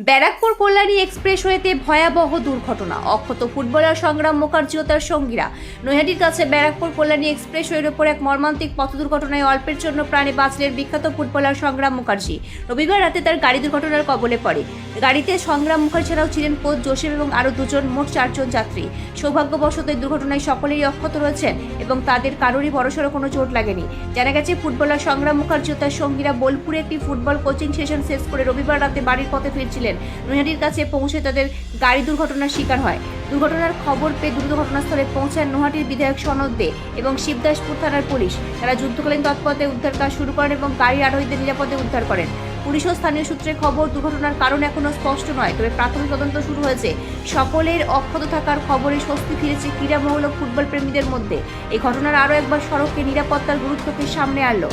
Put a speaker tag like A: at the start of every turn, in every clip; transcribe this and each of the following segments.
A: ব্যারাকপুর কল্যাণী এক্সপ্রেসওয়েতে ভয়াবহ দুর্ঘটনা। অক্ষত ফুটবলার সংগ্রাম মুখার্জি ও তার সঙ্গীরা। নৈহাটির কাছে ব্যারাকপুর কল্যাণী এক্সপ্রেসওয়ের ওপর এক মর্মান্তিক পথ দুর্ঘটনায় অল্পের জন্য প্রাণে বাঁচলেন বিখ্যাত ফুটবলার সংগ্রাম মুখার্জি। রবিবার রাতে তার গাড়ি দুর্ঘটনার কবলে পড়ে। গাড়িতে সংগ্রাম মুখার্জি ছাড়াও ছিলেন কোচ জোসেফ এবং আরও দুজন, মোট চারজন যাত্রী। সৌভাগ্যবশত এই দুর্ঘটনায় সকলেই অক্ষত রয়েছেন এবং তাদের কারোরই বড়সড় কোনো চোট লাগেনি। জানা গেছে, ফুটবলার সংগ্রাম মুখার্জি ও তার সঙ্গীরা বোলপুরে একটি ফুটবল কোচিং সেশন শেষ করে রবিবার রাতে বাড়ির পথে ফিরছিলেন। নৈহাটির কাছে পৌঁছে তাদের গাড়ি দুর্ঘটনার শিকার হয়। দুর্ঘটনার খবর পেয়ে দ্রুত ঘটনাস্থলে পৌঁছান নৈহাটির বিধায়ক সনদ দে এবং শিবদাসপুর থানার পুলিশ। তারা যুদ্ধকালীন তৎপরতায় উদ্ধার কাজ শুরু করেন এবং গাড়ির আরোহীদের নিরাপদে উদ্ধার করেন। পুলিশ ও স্থানীয় সূত্রে খবর, দুর্ঘটনার কারণ এখনও স্পষ্ট নয়, তবে প্রাথমিক তদন্ত শুরু হয়েছে। সকলের অক্ষত থাকার খবরে স্বস্তি ফিরেছে ক্রীড়া মহল ও ফুটবল প্রেমীদের মধ্যে। এই ঘটনার আরও একবার সড়কে নিরাপত্তার গুরুত্বকে সামনে আনলো।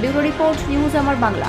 A: ব্যুরো রিপোর্ট, নিউজ আমার বাংলা।